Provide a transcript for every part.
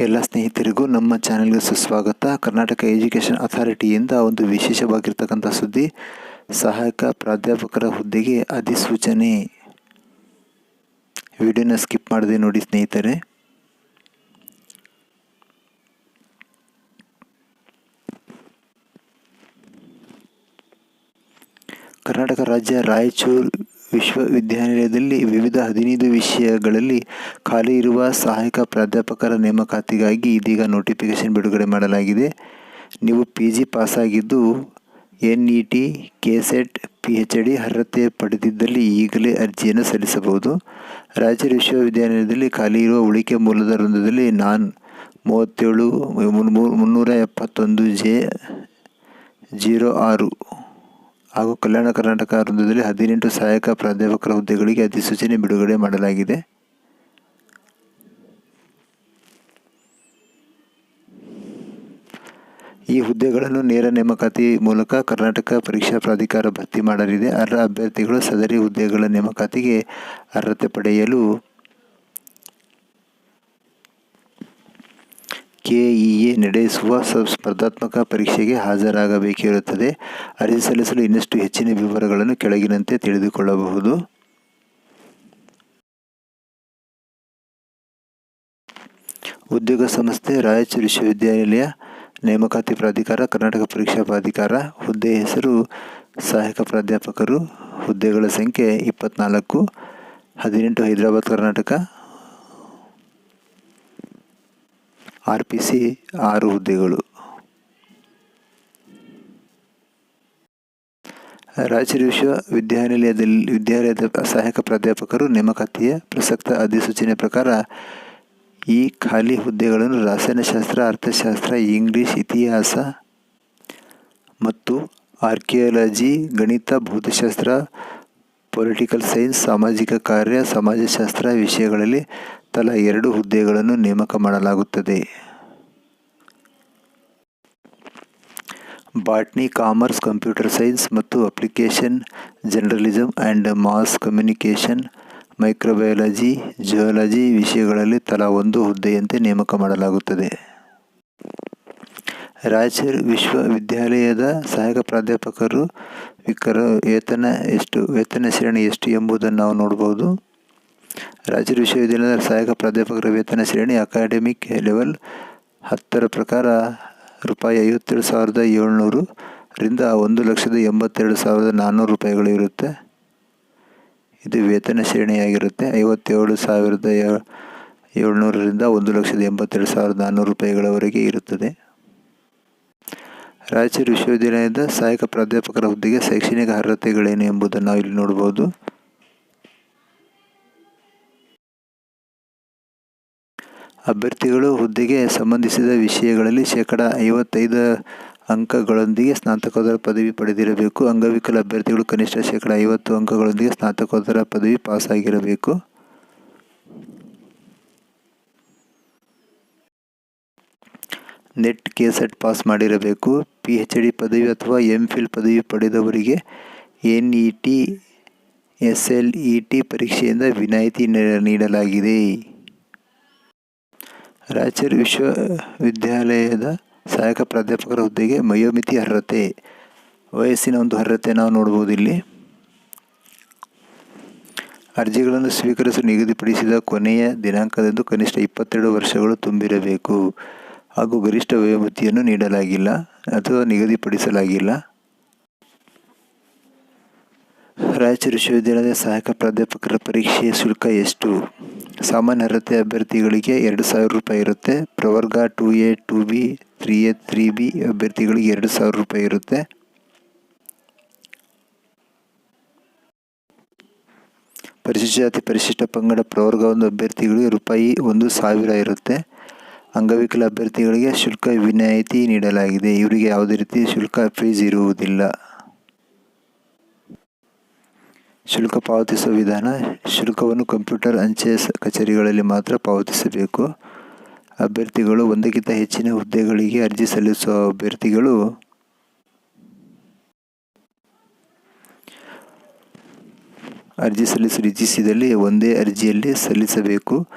ಎಲ್ಲ ಸ್ನೇಹಿತರಿಗೂ ನಮ್ಮ ಚಾನೆಲ್ಗೆ ಸುಸ್ವಾಗತ. ಕರ್ನಾಟಕ ಎಜುಕೇಷನ್ ಅಥಾರಿಟಿಯಿಂದ ಒಂದು ವಿಶೇಷವಾಗಿರ್ತಕ್ಕಂಥ ಸುದ್ದಿ, ಸಹಾಯಕ ಪ್ರಾಧ್ಯಾಪಕರ ಹುದ್ದೆಗೆ ಅಧಿಸೂಚನೆ. ವಿಡಿಯೋನ ಸ್ಕಿಪ್ ಮಾಡದೆ ನೋಡಿ ಸ್ನೇಹಿತರೆ. ಕರ್ನಾಟಕ ರಾಜ್ಯ ರಾಯಚೂರು ವಿಶ್ವವಿದ್ಯಾನಿಲಯದಲ್ಲಿ ವಿವಿಧ ಹದಿನೈದು ವಿಷಯಗಳಲ್ಲಿ ಖಾಲಿ ಇರುವ ಸಹಾಯಕ ಪ್ರಾಧ್ಯಾಪಕರ ನೇಮಕಾತಿಗಾಗಿ ಇದೀಗ ನೋಟಿಫಿಕೇಷನ್ ಬಿಡುಗಡೆ ಮಾಡಲಾಗಿದೆ. ನೀವು P G ಪಾಸಾಗಿದ್ದು N E T K SET P H D ಅರ್ಹತೆ ಪಡೆದಿದ್ದಲ್ಲಿ ಈಗಲೇ ಅರ್ಜಿಯನ್ನು ಸಲ್ಲಿಸಬಹುದು. ರಾಜ್ಯ ವಿಶ್ವವಿದ್ಯಾನಿಲಯದಲ್ಲಿ ಖಾಲಿ ಇರುವ ಉಳಿಕೆ ಮೂಲದ ವೃಂದದಲ್ಲಿ ನಾನ್ ಮೂವತ್ತೇಳು ಮುನ್ನೂರ ಎಪ್ಪತ್ತೊಂದು ಜೆ, ಜೀರೋ ಆರು. ಹಾಗೂ ಕಲ್ಯಾಣ ಕರ್ನಾಟಕ ವೃಂದದಲ್ಲಿ ಹದಿನೆಂಟು ಸಹಾಯಕ ಪ್ರಾಧ್ಯಾಪಕರ ಹುದ್ದೆಗಳಿಗೆ ಅಧಿಸೂಚನೆ ಬಿಡುಗಡೆ ಮಾಡಲಾಗಿದೆ. ಈ ಹುದ್ದೆಗಳನ್ನು ನೇರ ನೇಮಕಾತಿ ಮೂಲಕ ಕರ್ನಾಟಕ ಪರೀಕ್ಷಾ ಪ್ರಾಧಿಕಾರ ಭರ್ತಿ ಮಾಡಲಿದೆ. ಅರ್ಹ ಅಭ್ಯರ್ಥಿಗಳು ಸದರಿ ಹುದ್ದೆಗಳ ನೇಮಕಾತಿಗೆ ಅರ್ಹತೆ ಪಡೆಯಲು ಕೆಇಎ ನಡೆಸುವ ಸ್ಪರ್ಧಾತ್ಮಕ ಪರೀಕ್ಷೆಗೆ ಹಾಜರಾಗಬೇಕಿರುತ್ತದೆ. ಅರ್ಜಿ ಸಲ್ಲಿಸಲು ಇನ್ನಷ್ಟು ಹೆಚ್ಚಿನ ವಿವರಗಳನ್ನು ಕೆಳಗಿನಂತೆ ತಿಳಿದುಕೊಳ್ಳಬಹುದು. ಉದ್ಯೋಗ ಸಂಸ್ಥೆ ರಾಯಚೂರು ವಿಶ್ವವಿದ್ಯಾನಿಲಯ ನೇಮಕಾತಿ ಪ್ರಾಧಿಕಾರ, ಕರ್ನಾಟಕ ಪರೀಕ್ಷಾ ಪ್ರಾಧಿಕಾರ, ಹುದ್ದೆ ಹೆಸರು, ಸಹಾಯಕ ಪ್ರಾಧ್ಯಾಪಕರು, ಹುದ್ದೆಗಳ ಸಂಖ್ಯೆ ಇಪ್ಪತ್ನಾಲ್ಕು, ಹದಿನೆಂಟು Hyderabad, Karnataka R P C ಆರು ಹುದ್ದೆಗಳು. ರಾಯಚೂರು ವಿಶ್ವವಿದ್ಯಾನಿಲಯದಲ್ಲಿ ವಿದ್ಯಾಲಯದ ಸಹಾಯಕ ಪ್ರಾಧ್ಯಾಪಕರು ನೇಮಕಾತಿಯ ಪ್ರಸಕ್ತ ಅಧಿಸೂಚನೆ ಪ್ರಕಾರ ಈ ಖಾಲಿ ಹುದ್ದೆಗಳನ್ನು ರಾಸಾಯನಶಾಸ್ತ್ರ, ಅರ್ಥಶಾಸ್ತ್ರ, ಇಂಗ್ಲಿಷ್ ಇತಿಹಾಸ ಮತ್ತು ಆರ್ಕಿಯಾಲಜಿ, ಗಣಿತ, ಭೌತಶಾಸ್ತ್ರ, ಪೊಲಿಟಿಕಲ್ ಸೈನ್ಸ್, ಸಾಮಾಜಿಕ ಕಾರ್ಯ, ಸಮಾಜಶಾಸ್ತ್ರ ವಿಷಯಗಳಲ್ಲಿ ತಲಾ ಎರಡು ಹುದ್ದೆಗಳನ್ನು ನೇಮಕ ಮಾಡಲಾಗುತ್ತದೆ. ಬಾಟ್ನಿ ಕಾಮರ್ಸ್, ಕಂಪ್ಯೂಟರ್ ಸೈನ್ಸ್ ಮತ್ತು application journalism and mass communication microbiology, geology ವಿಷಯಗಳಲ್ಲಿ ತಲಾ ಒಂದು ಹುದ್ದೆಯಂತೆ ನೇಮಕ ಮಾಡಲಾಗುತ್ತದೆ. ರಾಯಚೂರ್ ವಿಶ್ವವಿದ್ಯಾಲಯದ ಸಹಾಯಕ ಪ್ರಾಧ್ಯಾಪಕರು ವಿಕರ ವೇತನ ಎಷ್ಟು, ವೇತನ ಶ್ರೇಣಿ ಎಷ್ಟು ಎಂಬುದನ್ನು ನಾವು ನೋಡ್ಬೋದು. ರಾಯಚೂರು ವಿಶ್ವವಿದ್ಯಾಲಯದ ಸಹಾಯಕ ಪ್ರಾಧ್ಯಾಪಕರ ವೇತನ ಶ್ರೇಣಿ ಅಕಾಡೆಮಿಕ್ ಲೆವೆಲ್ ಹತ್ತರ ಪ್ರಕಾರ ರೂಪಾಯಿ ಐವತ್ತೇಳು ಸಾವಿರದ ಏಳ್ನೂರರಿಂದ ಒಂದು ಲಕ್ಷದ ಎಂಬತ್ತೆರಡು ಸಾವಿರದ ನಾನ್ನೂರು ರೂಪಾಯಿಗಳು ಇರುತ್ತೆ. ಇದು ವೇತನ ಶ್ರೇಣಿಯಾಗಿರುತ್ತೆ. ಐವತ್ತೇಳು ಸಾವಿರದ ಏಳ್ನೂರರಿಂದ ಒಂದು ಲಕ್ಷದ ಎಂಬತ್ತೆರಡು ಸಾವಿರದ ನಾನ್ನೂರು ರೂಪಾಯಿಗಳವರೆಗೆ ಇರುತ್ತದೆ. ರಾಯಚೂರು ವಿಶ್ವವಿದ್ಯಾಲಯದ ಸಹಾಯಕ ಪ್ರಾಧ್ಯಾಪಕರ ಹುದ್ದೆಗೆ ಶೈಕ್ಷಣಿಕ ಅರ್ಹತೆಗಳೇನು ಎಂಬುದನ್ನು ನಾವು ಇಲ್ಲಿ ನೋಡ್ಬೋದು. ಅಭ್ಯರ್ಥಿಗಳು ಹುದ್ದೆಗೆ ಸಂಬಂಧಿಸಿದ ವಿಷಯಗಳಲ್ಲಿ ಶೇಕಡ ಐವತ್ತೈದು ಅಂಕಗಳೊಂದಿಗೆ ಸ್ನಾತಕೋತ್ತರ ಪದವಿ ಪಡೆದಿರಬೇಕು. ಅಂಗವಿಕಲ ಅಭ್ಯರ್ಥಿಗಳು ಕನಿಷ್ಠ ಶೇಕಡ ಐವತ್ತು ಅಂಕಗಳೊಂದಿಗೆ ಸ್ನಾತಕೋತ್ತರ ಪದವಿ ಪಾಸಾಗಿರಬೇಕು. ನೆಟ್ ಕೆ ಸೆಟ್ ಪಾಸ್ ಮಾಡಿರಬೇಕು. ಪಿ ಎಚ್ ಡಿ ಪದವಿ ಅಥವಾ ಎಂ ಫಿಲ್ ಪದವಿ ಪಡೆದವರಿಗೆ N E T, S L E T ಪರೀಕ್ಷೆಯಿಂದ ವಿನಾಯಿತಿ ನೀಡಲಾಗಿದೆ. ರಾಯಚೂರು ವಿಶ್ವವಿದ್ಯಾಲಯದ ಸಹಾಯಕ ಪ್ರಾಧ್ಯಾಪಕರ ಹುದ್ದೆಗೆ ಮಯೋಮಿತಿ ಅರ್ಹತೆ. ವಯಸ್ಸಿನ ಒಂದು ಅರ್ಹತೆ ನಾವು ನೋಡ್ಬೋದು ಇಲ್ಲಿ. ಅರ್ಜಿಗಳನ್ನು ಸ್ವೀಕರಿಸಲು ನಿಗದಿಪಡಿಸಿದ ಕೊನೆಯ ದಿನಾಂಕದಂದು ಕನಿಷ್ಠ ಇಪ್ಪತ್ತೆರಡು ವರ್ಷಗಳು ತುಂಬಿರಬೇಕು. ಹಾಗೂ ಗರಿಷ್ಠ ವಯೋಮಿತಿಯನ್ನು ನೀಡಲಾಗಿಲ್ಲ ಅಥವಾ ನಿಗದಿಪಡಿಸಲಾಗಿಲ್ಲ. ರಾಯಚೂರು ವಿಶ್ವವಿದ್ಯಾಲಯದ ಸಹಾಯಕ ಪ್ರಾಧ್ಯಾಪಕರ ಪರೀಕ್ಷೆಯ ಶುಲ್ಕ ಎಷ್ಟು? ಸಾಮಾನ್ಯ ಅರ್ಹತೆ ಅಭ್ಯರ್ಥಿಗಳಿಗೆ ಎರಡು ಸಾವಿರ ರೂಪಾಯಿ ಇರುತ್ತೆ. ಪ್ರವರ್ಗ two A two B three A three B ಅಭ್ಯರ್ಥಿಗಳಿಗೆ ಎರಡು ಸಾವಿರ ರೂಪಾಯಿ ಇರುತ್ತೆ. ಪರಿಶಿಷ್ಟ ಜಾತಿ ಪರಿಶಿಷ್ಟ ಪಂಗಡ ಪ್ರವರ್ಗ ಒಂದು ಅಭ್ಯರ್ಥಿಗಳಿಗೆ ರೂಪಾಯಿ ಒಂದು ಸಾವಿರ ಇರುತ್ತೆ. ಅಂಗವಿಕಲ ಅಭ್ಯರ್ಥಿಗಳಿಗೆ ಶುಲ್ಕ ವಿನಾಯಿತಿ ನೀಡಲಾಗಿದೆ. ಇವರಿಗೆ ಯಾವುದೇ ರೀತಿ ಶುಲ್ಕ ಫೀಸ್ ಇರುವುದಿಲ್ಲ. ಶುಲ್ಕ ಪಾವತಿಸುವ ವಿಧಾನ, ಶುಲ್ಕವನ್ನು ಕಂಪ್ಯೂಟರ್ ಅಂಚೆ ಕಚೇರಿಗಳಲ್ಲಿ ಮಾತ್ರ ಪಾವತಿಸಬೇಕು. ಅಭ್ಯರ್ಥಿಗಳು ಒಂದಕ್ಕಿಂತ ಹೆಚ್ಚಿನ ಹುದ್ದೆಗಳಿಗೆ ಅರ್ಜಿ ಸಲ್ಲಿಸುವ ಅಭ್ಯರ್ಥಿಗಳು ಅರ್ಜಿ ಸಲ್ಲಿಸಲು ಇಚ್ಛಿಸಿದಲ್ಲಿ ಒಂದೇ ಅರ್ಜಿಯಲ್ಲಿ ಸಲ್ಲಿಸಬೇಕು.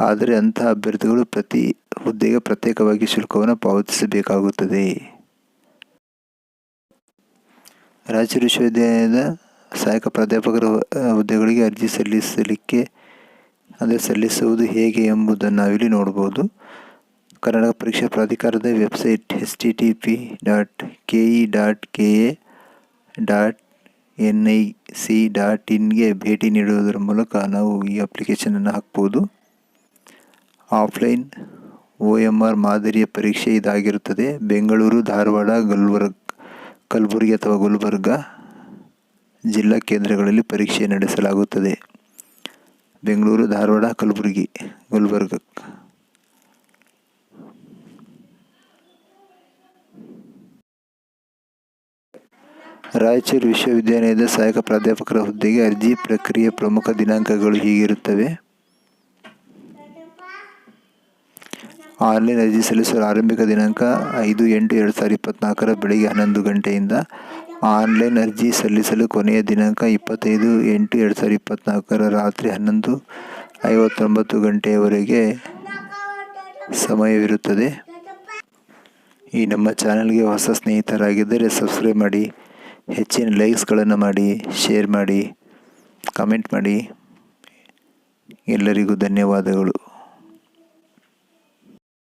ಆದರೆ ಅಂತಹ ಅಭ್ಯರ್ಥಿಗಳು ಪ್ರತಿ ಹುದ್ದೆಗೆ ಪ್ರತ್ಯೇಕವಾಗಿ ಶುಲ್ಕವನ್ನು ಪಾವತಿಸಬೇಕಾಗುತ್ತದೆ. ರಾಜ್ಯ ವಿಶ್ವವಿದ್ಯಾಲಯದ ಸಹಾಯಕ ಪ್ರಾಧ್ಯಾಪಕರ ಹುದ್ದೆಗಳಿಗೆ ಅರ್ಜಿ ಸಲ್ಲಿಸಲಿಕ್ಕೆ, ಅಂದರೆ ಸಲ್ಲಿಸುವುದು ಹೇಗೆ ಎಂಬುದನ್ನು ನಾವಿಲ್ಲಿ ನೋಡ್ಬೋದು ಕರ್ನಾಟಕ ಪರೀಕ್ಷಾ ಪ್ರಾಧಿಕಾರದ website H T T P dot K E dot K A dot N I C dot ಇನ್ಗೆ ಭೇಟಿ ನೀಡುವುದರ ಮೂಲಕ ನಾವು ಈ ಅಪ್ಲಿಕೇಶನನ್ನು ಹಾಕ್ಬೋದು. ಆಫ್ಲೈನ್ ಒ ಎಂ ಆರ್ ಮಾದರಿಯ ಪರೀಕ್ಷೆ ಇದಾಗಿರುತ್ತದೆ. ಬೆಂಗಳೂರು, ಧಾರವಾಡ ಗುಲ್ಬರ್ಗ್ ಕಲಬುರಗಿ ಅಥವಾ ಗುಲ್ಬರ್ಗ. ಜಿಲ್ಲಾ ಕೇಂದ್ರಗಳಲ್ಲಿ ಪರೀಕ್ಷೆ ನಡೆಸಲಾಗುತ್ತದೆ. ಬೆಂಗಳೂರು, ಧಾರವಾಡ, ಕಲಬುರಗಿ, ಗುಲ್ಬರ್ಗ. ರಾಯಚೂರು ವಿಶ್ವವಿದ್ಯಾಲಯದ ಸಹಾಯಕ ಪ್ರಾಧ್ಯಾಪಕರ ಹುದ್ದೆಗೆ ಅರ್ಜಿ ಪ್ರಕ್ರಿಯೆ ಪ್ರಮುಖ ದಿನಾಂಕಗಳು ಹೀಗಿರುತ್ತವೆ. ಆನ್ಲೈನ್ ಅರ್ಜಿ ಸಲ್ಲಿಸಲು ಆರಂಭಿಕ ದಿನಾಂಕ ಐದು ಎಂಟು ಎರಡು ಸಾವಿರದ ಇಪ್ಪತ್ತ್ನಾಲ್ಕರ ಬೆಳಗ್ಗೆ ಹನ್ನೊಂದು ಗಂಟೆಯಿಂದ ಆನ್ಲೈನ್ ಅರ್ಜಿ ಸಲ್ಲಿಸಲು ಕೊನೆಯ ದಿನಾಂಕ ಇಪ್ಪತ್ತೈದು ಎಂಟು ಎರಡು ಸಾವಿರದ ಇಪ್ಪತ್ತ್ನಾಲ್ಕರ ರಾತ್ರಿ ಹನ್ನೊಂದು ಐವತ್ತೊಂಬತ್ತು ಗಂಟೆಯವರೆಗೆ ಸಮಯವಿರುತ್ತದೆ. ಈ ನಮ್ಮ ಚಾನಲ್ಗೆ ಹೊಸ ಸ್ನೇಹಿತರಾಗಿದ್ದರೆ ಸಬ್ಸ್ಕ್ರೈಬ್ ಮಾಡಿ, ಹೆಚ್ಚಿನ ಲೈಕ್ಸ್ಗಳನ್ನು ಮಾಡಿ, ಶೇರ್ ಮಾಡಿ, ಕಮೆಂಟ್ ಮಾಡಿ. ಎಲ್ಲರಿಗೂ ಧನ್ಯವಾದಗಳು.